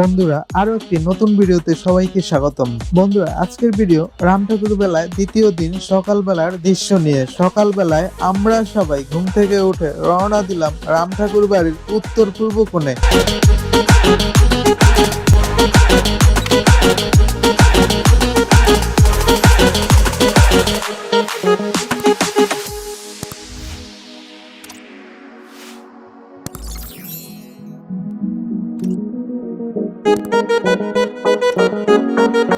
বন্ধুরা, আরও একটি নতুন ভিডিওতে সবাইকে স্বাগতম। বন্ধুরা, আজকের ভিডিও রাম ঠাকুর বেলায় দ্বিতীয় দিন সকালবেলার দৃশ্য নিয়ে। সকালবেলায় আমরা সবাই ঘুম থেকে উঠে রওনা দিলাম রাম ঠাকুর বাড়ির উত্তর পূর্ব কোণে।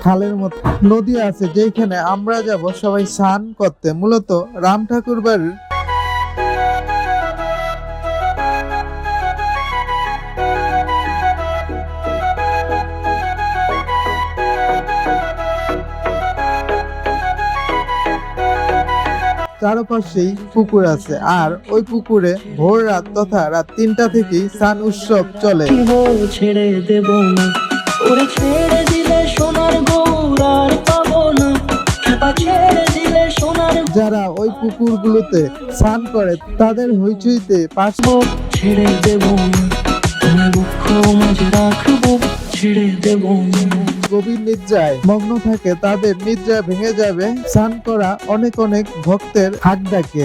খালের মতো নদী আছে যেখানে আমরা যাব সবাই স্নান করতে। মূলত রাম ঠাকুর বাড়ির চারপাশেই পুকুর আছে। আর ওই পুকুরে ভোর রাত তথা রাত তিনটা থেকেই স্নান উৎসব চলে। ছেড়ে দেব না। ওরে ছেড়ে দিলে সোনার গৌর পাবো না। ছেড়ে দিলে সোনার যারা ওই পুকুরগুলোতে স্নান করে তাদের হইচইতে পাশ ছেড়ে দেব না। রাখব। ছেড়ে দেব না। গভীর নিদ্রায় মগ্ন থাকে, তাদের নিদ্রা ভেঙে যাবে। স্নান করা অনেক অনেক ভক্তের হাক ডাকে।